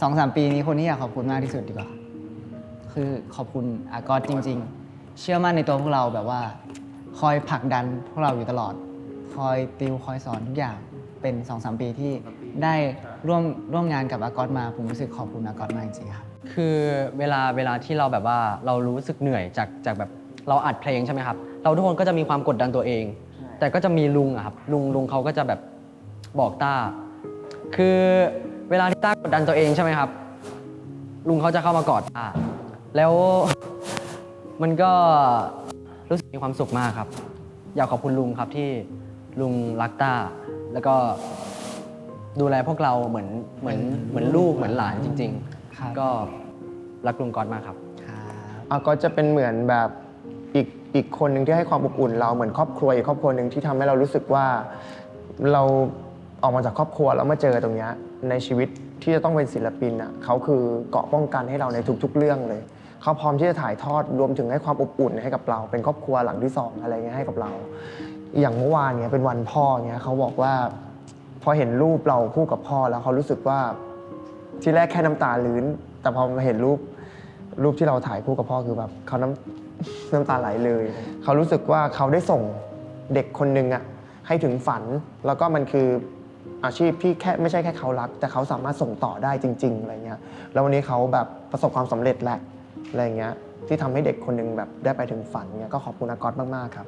สองสามปีนี้คนที่อยากขอบคุณมากที่สุดดีกว่า คือขอบคุณอากอตจริง ๆ เชื่อมั่นในตัวพวกเราแบบว่า คอยผลักดันพวกเราอยู่ตลอด คอยติวคอยสอนทุกอย่างเป็น2องสามปีที่ได้ร่วมร่วมงานกับอากอตมาผมรู้สึกขอบคุณอากอตมากจริงๆครับคือเวลาเวลาที่เราแบบว่าเรารู้สึกเหนื่อยจากจากแบบเราอัดเพลงใช่ไหมครับ เราทุกคนก็จะมีความกดดันตัวเอง แต่ก็จะมีลุงอะครับลุงลุงเขาก็จะแบบบอกต้า คือ เวลาที่ต้ากดดันตัวเองใช่ไหมครับ ลุงเขาจะเข้ามากอดต้าแล้วมันก็รู้สึกมีความสุขมากครับ อยากขอบคุณลุงครับที่ลุงรักต้า แล้วก็ดูแลพวกเราเหมือนเหมือนเหมือนลูกเหมือนหลานจริง ครับ ๆ ก็รักลุงก๊อตมากครับครับอาก็จะเป็นเหมือนแบบอีกอีกคนหนึ่งที่ให้ความอบอุ่นเราเหมือนครอบครัวอีกครอบครัวหนึ่งที่ทำให้เรารู้สึกว่าเรา ออกมาจากครอบครัวแล้วมาเจอตรงนี้ในชีวิตที่จะต้องเป็นศิลปินอะเขาคือเกาะป้องกันให้เราในทุก ๆ เรื่องเลยเขาพร้อมที่จะถ่ายทอดรวมถึงให้ความอบอุ่นให้กับเรา เป็นครอบครัวหลังที่สองอะไรเงี้ยให้กับเรา อย่างเมื่อวานเนี้ยเป็นวันพ่อเนี้ยเขาบอกว่า พอเห็นรูปเราคู่กับพ่อแล้วเขารู้สึกว่าที่แรกแค่น้ำตาลื้น แต่พอมาเห็นรูปรูปที่เราถ่ายคู่กับพ่อคือแบบเขาน้ำน้ำตาไหลเลย เขารู้สึกว่าเขาได้ส่งเด็กคนหนึ่งอะให้ถึงฝันแล้วก็มันคือ อาชีพที่แค่ไม่ใช่แค่เขารัก แต่เขาสามารถส่งต่อได้จริงๆอะไรเงี้ยแล้ววันนี้เขาแบบประสบความสำเร็จแหละอะไรเงี้ยที่ทำให้เด็กคนหนึ่งแบบได้ไปถึงฝันเงี้ยก็ขอบคุณอากอตมากๆครับ